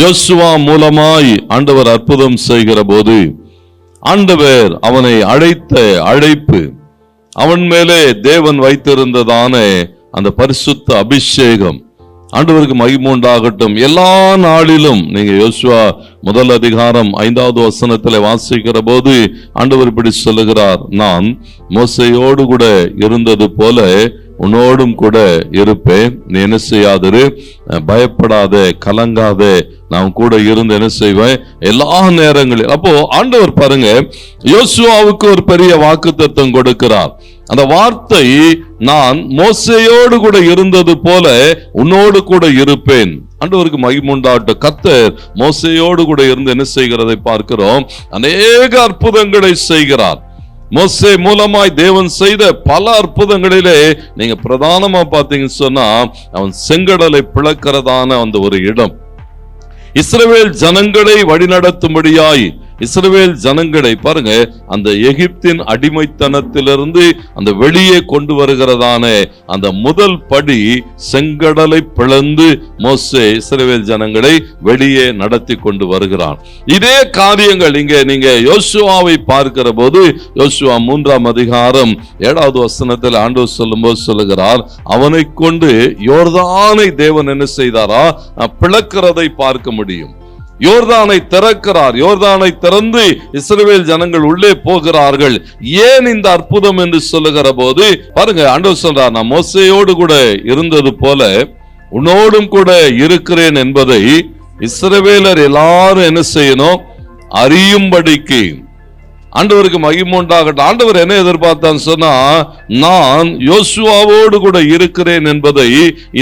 யோசுவா மூலமாய் ஆண்டவர் அற்புதம் செய்கிற போது ஆண்டவர் அவனை அழைத்த அழைப்பு அவன் மேலே தேவன் வைத்திருந்ததான அந்த பரிசுத்த அபிஷேகம். ஆண்டவருக்கு மகிமுண்டாகட்டும் எல்லா நாளிலும் நீங்க யோசுவா முதல் அதிகாரம் ஐந்தாவது வசனத்தில் வாசிக்கிற போது ஆண்டவர் இப்படி சொல்லுகிறார். நான் மோசையோடு கூட இருந்தது போல உன்னோடும் கூட இருப்பேன். நீ என்ன செய்யாதிரு? பயப்படாத கலங்காத. நான் கூட இருந்து என்ன செய்வேன்? எல்லா நேரங்களிலும் அப்போ ஆண்டவர் பாருங்க யோசுவாவுக்கு ஒரு பெரிய வாக்குத்தத்தம் கொடுக்கிறார். அந்த வார்த்தை நான் மோசையோடு கூட இருந்தது போல உன்னோடு கூட இருப்பேன். ஆண்டவருக்கு மகிமுண்டாட்ட கத்தர் மோசையோடு கூட இருந்து என்ன செய்கிறதை பார்க்கிறோம். அநேக அற்புதங்களை செய்கிறார். மோசே மூலமாய் தேவன் செய்த பல அற்புதங்களிலே நீங்க பிரதானமா பார்த்தீங்கன்னு சொன்னா அவன் செங்கடலை பிளக்கிறதான அந்த ஒரு இடம். இஸ்ரவேல் ஜனங்களை வழிநடத்தும்படியாய் இஸ்ரவேல் ஜனங்களை பாருங்க அந்த எகிப்தின் அடிமைத்தனத்திலிருந்து அந்த வெளியே கொண்டு வருகிறதான அந்த முதல் படி செங்கடலை பிளந்து மோசே இஸ்ரவேல் ஜனங்களை வெளியே நடத்தி கொண்டு வருகிறான். இதே காரியங்கள் இங்கே நீங்க யோசுவாவை பார்க்கிற போது யோசுவா மூன்றாம் அதிகாரம் ஏழாவது வசனத்தில் ஆண்டவர் சொல்லும்போது சொல்லுகிறார் அவனை கொண்டு யோர்தானை தேவன் என்ன செய்தாரா? பிளக்கிறதை பார்க்க முடியும். யோர்தானை திறக்கிறார். யோர்தானை திறந்து இஸ்ரேல் ஜனங்கள் உள்ளே போகிறார்கள். ஏன் இந்த அற்புதம் என்று சொல்லுகிற போது பாருங்க ஆண்டவர் சொல்றார் நான் மோசையோடு கூட இருந்தது போல உன்னோடும் கூட இருக்கிறேன் என்பதை இஸ்ரவேலர் எல்லாரும் என்ன செய்யணும்? அறியும்படிக்கு. ஆண்டவருக்கு மகிமுண்டாகட்டும் ஆண்டவர் என்ன எதிர்பார்த்தான்னு சொன்னா நான் யோசுவாவோடு கூட இருக்கிறேன் என்பதை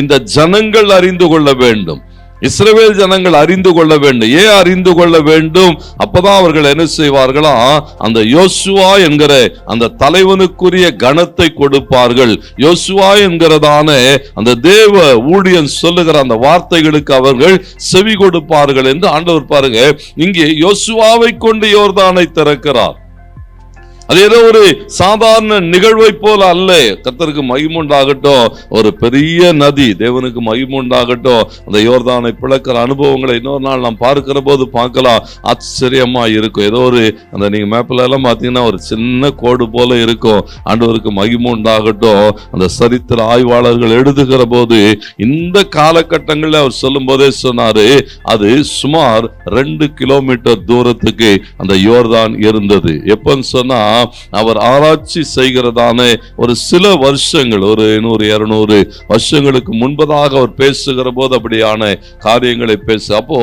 இந்த ஜனங்கள் அறிந்து கொள்ள வேண்டும். இஸ்ரவேல் ஜனங்கள் அறிந்து கொள்ள வேண்டும். ஏன் அறிந்து கொள்ள வேண்டும்? அப்பதான் அவர்கள் என்ன செய்வார்களா? அந்த யோசுவா என்கிற அந்த தலைவனுக்குரிய கணத்தை கொடுப்பார்கள். யோசுவா என்கிறதான அந்த தேவ ஊழியன் சொல்லுகிற அந்த வார்த்தைகளுக்கு அவர்கள் செவி கொடுப்பார்கள் என்று ஆண்டவர் பாருங்க. இங்கே யோசுவாவை கொண்டு யோர்தானை திறக்கிறார். அது ஏதோ ஒரு சாதாரண நிகழ்வை போல அல்ல. கத்தருக்கு மகிமுண்டாகட்டும். ஒரு பெரிய நதி தேவனுக்கு மகிமுண்டாகட்டும். அந்த யோர்தானை பிளக்கிற அனுபவங்களை இன்னொரு நாள் நாம் பார்க்கிற போது பார்க்கலாம். ஆச்சரியமா இருக்கும். ஏதோ ஒரு அந்த நீங்க மேப்ல எல்லாம் பார்த்தீங்கன்னா ஒரு சின்ன கோடு போல இருக்கும். ஆண்டவருக்கு மகிமுண்டாகட்டும். அந்த சரித்திர ஆய்வாளர்கள் எழுதுகிற போது இந்த காலகட்டங்களில் அவர் சொல்லும் போதே சொன்னாரு அது சுமார் ரெண்டு கிலோமீட்டர் தூரத்துக்கு அந்த யோர்தான் இருந்தது. எப்பன்னு சொன்னா அவர் ஆராய்ச்சி செய்கிறதான. ஒரு சில வருஷங்கள் ஒரு நூறு இருநூறு வருஷங்களுக்கு முன்பதாக அவர் பேசுகிற போது அப்படியான காரியங்களை பேசு அப்போ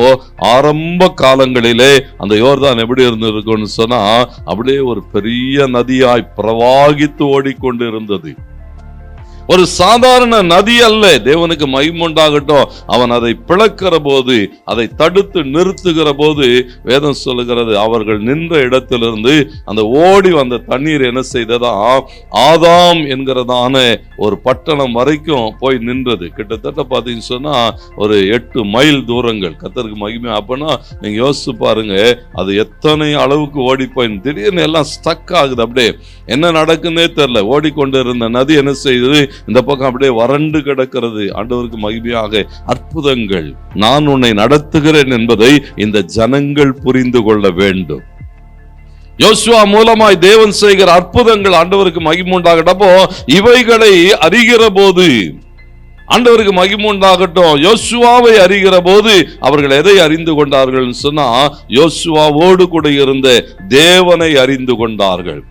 ஆரம்ப காலங்களிலே அந்த யோர்தான் எப்படி இருந்திருக்கும்னு சொன்னா அப்படியே ஒரு பெரிய நதியாய் பிரவாகித்து ஓடிக்கொண்டு இருந்தது ஒரு சாதாரண நதி அல்ல. தேவனுக்கு மைமுண்டாகட்டும் அவன் அதை பிளக்கிற போது அதை தடுத்து நிறுத்துகிற போது வேதம் சொல்லுகிறது அவர்கள் நின்ற இடத்திலிருந்து அந்த ஓடி வந்த தண்ணீர் என்ன செய்ததா? ஆதாம் என்கிறதான ஒரு பட்டணம் வரைக்கும் போய் நின்றது. கிட்டத்தட்ட பார்த்தீங்கன்னு சொன்னா ஒரு எட்டு மைல் தூரங்கள். கத்தருக்கு மகிமை. அப்படின்னா நீங்க யோசிச்சு பாருங்க அது எத்தனை அளவுக்கு ஓடி போய் திடீர்னு எல்லாம் ஸ்டக் ஆகுது அப்படியே. என்ன நடக்குன்னே தெரியல. ஓடிக்கொண்டு இருந்த நதி என்ன செய்யுது இந்த பக்கம் அப்படியே வறண்டு கிடக்கிறது. ஆண்டவருக்கு மகிமையாக அற்புதங்கள். நான் உன்னை நடத்துகிறேன் என்பதை இந்த ஜனங்கள் புரிந்து கொள்ள வேண்டும். யோசுவா மூலமாய் தேவன் செய்கிற அற்புதங்கள் ஆண்டவருக்கு மகிமுண்டாகட்டப்போ இவைகளை அறிகிற போது ஆண்டவருக்கு மகிமுண்டாகட்டும் யோசுவாவை அறிகிற போது அவர்கள் எதை அறிந்து கொண்டார்கள் சொன்னா யோசுவாவோடு கூட இருந்த தேவனை அறிந்து கொண்டார்கள்.